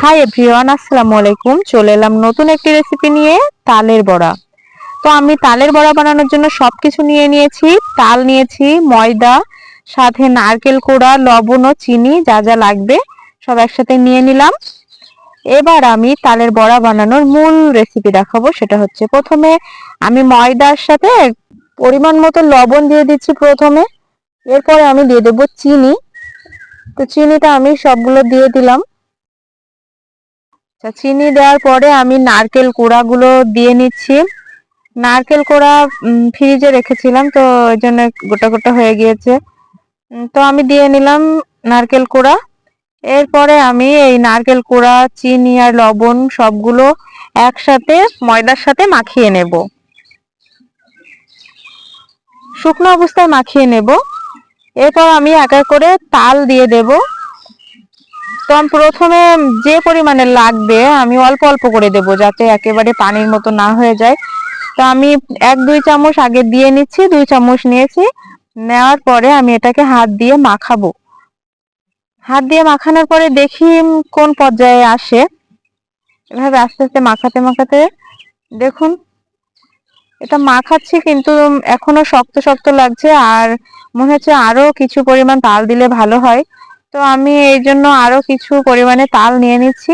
Hi everyone আসসালামু আলাইকুম। চলে এলাম নতুন একটি রেসিপি নিয়ে, তালের বড়া। তো আমি তালের বড়া বানানোর জন্য সবকিছু নিয়ে নিয়েছি। তাল নিয়েছি, ময়দা, সাথে নারকেল কোড়া, লবণ ও চিনি, যা যা লাগবে, সব একসাথে নিয়ে নিলাম। এবার আমি তালের বড়া বানানোর মূল রেসিপি দেখাবো, সেটা হচ্ছে প্রথমে আমি ময়দার সাথে পরিমাণ মতো লবণ দিয়ে দিচ্ছি প্রথমে। এরপরে আমি দিয়ে দেবো চিনি। তো চিনিটা আমি সবগুলো দিয়ে দিলাম। আচ্ছা চিনি দেওয়ার পরে আমি নারকেল কোড়াগুলো দিয়ে নিচ্ছি। নারকেল কোড়া ফ্রিজে রেখেছিলাম, তো ওই জন্য গোটা গোটা হয়ে গিয়েছে। তো আমি দিয়ে নিলাম নারকেল কোড়া। এরপরে আমি এই নারকেল কোড়া, চিনি আর লবণ সবগুলো একসাথে, ময়দার সাথে মাখিয়ে নেব। শুকনো অবস্থায় মাখিয়ে নেব। এরপর আমি একা করে তাল দিয়ে দেব। তো প্রথমে যে পরিমাণে লাগবে আমি অল্প অল্প করে দেব যাতে একেবারে পানির মতো না হয়ে যায়। তো আমি এক, দুই চামচ আগে দিয়ে নিচ্ছি, দুই চামচ নিয়েছি। নেওয়ার পরে আমি এটাকে হাত দিয়ে মাখাবো। হাত দিয়ে মাখানোর পরে দেখি কোন পর্যায়ে আসে। এভাবে আস্তে আস্তে মাখাতে মাখাতে দেখুন, এটা মাখাচ্ছি কিন্তু এখনও শক্ত শক্ত লাগছে আর মনে হচ্ছে আরও কিছু পরিমাণ তাল দিলে ভালো হয়। তো আমি এই জন্য আরও কিছু পরিমাণে তাল নিয়ে নিচ্ছি।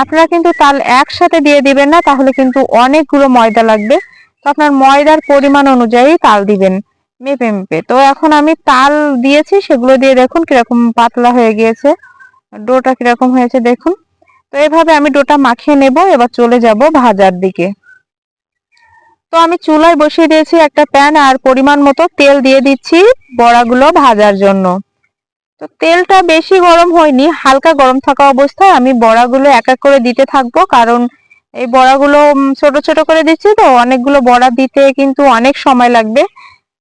আপনারা কিন্তু তাল একসাথে দিয়ে দিবেন না, তাহলে কিন্তু অনেকগুলো ময়দা লাগবে। তো আপনার ময়দার পরিমাণ অনুযায়ী তাল দিবেন, মেপে মেপে। তো এখন আমি তাল দিয়েছি, সেগুলো দিয়ে দেখুন কীরকম পাতলা হয়ে গিয়েছে, ডোটা কীরকম হয়েছে দেখুন। তো এভাবে আমি ডোটা মাখিয়ে নেব, এবার চলে যাব ভাজার দিকে। তো আমি চুলায় বসিয়ে দিয়েছি একটা প্যান, আর পরিমাণ মতো তেল দিয়ে দিচ্ছি বড়াগুলো ভাজার জন্য। তো তেলটা বেশি গরম হয়নি, হালকা গরম থাকা অবস্থায় আমি বড়াগুলো এক এক করে দিতে থাকব। কারণ এই বড়াগুলো ছোট ছোট করে দিচ্ছি তো, অনেকগুলো বড়া দিতে কিন্তু অনেক সময় লাগবে।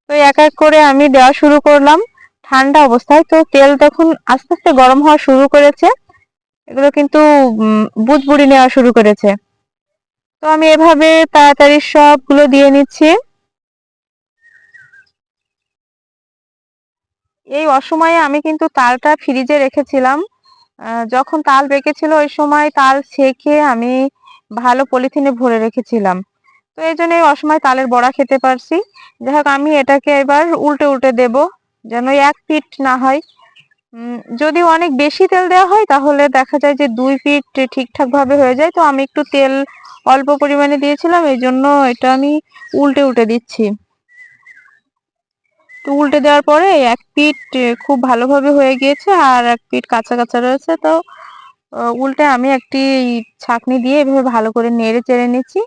তো এক এক করে আমি দেওয়া শুরু করলাম ঠান্ডা অবস্থায়। তো তেল তখন আস্তে আস্তে গরম হওয়া শুরু করেছে। এগুলো কিন্তু বুঝবুড়ি নেওয়া শুরু করেছে। তো আমি এভাবে তাড়াতাড়ি সবগুলো দিয়ে নিচ্ছি। এই অসময়ে আমি কিন্তু তালটা ফ্রিজে রেখেছিলাম। যখন তাল পেকেছিল ওই সময় তাল ছেঁকে আমি ভালো পলিথিনে ভরে রেখেছিলাম। তো এই জন্য এই অসময় তালের বড়া খেতে পারছি। যাই হোক, আমি এটাকে এবার উল্টে উল্টে দেব যেন এক পিঠ না হয়। যদি অনেক বেশি তেল দেওয়া হয় তাহলে দেখা যায় যে দুই পিঠ ঠিকঠাক ভাবে হয়ে যায়। তো আমি একটু তেল অল্প পরিমাণে দিয়েছিলাম, এই জন্য এটা আমি উল্টে উল্টে দিচ্ছি। তো উল্টে দেওয়ার পরে এক পিঠ খুব ভালোভাবে হয়ে গিয়েছে আর এক পিঠ কাঁচা কাঁচা রয়েছে। তো উল্টে আমি একটি ছাকনি দিয়ে এভাবে ভালো করে নেড়ে চেড়ে নিচ্ছি।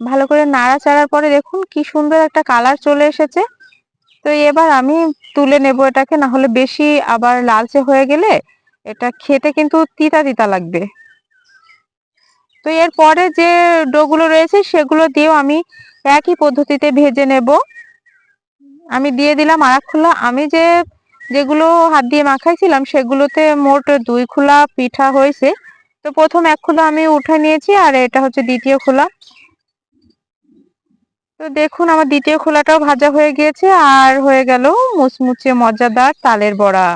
ভালো করে নাড়া চাড়ার পরে দেখুন কি সুন্দর একটা কালার চলে এসেছে। তো এবার আমি তুলে নেব এটাকে না হলে বেশি আবার লালচে হয়ে গেলে এটা খেতে কিন্তু তিতা তিতা লাগবে। তো এরপরে যে ডোগুলো রয়েছে সেগুলো দিয়েও আমি একই পদ্ধতিতে ভেজে নেব। আমি দিয়ে দিলাম আর এক খোলা। আমি যে যেগুলো হাত দিয়ে মাখাইছিলাম, সেগুলোতে মোট দুই খোলা পিঠা হয়েছে। তো প্রথম এক খোলা আমি উঠে নিয়েছি আর এটা হচ্ছে দ্বিতীয় খোলা। তো দেখুন, আমার দ্বিতীয় খোলাটাও ভাজা হয়ে গিয়েছে আর হয়ে গেল মুচমুচে মজাদার তালের বড়া।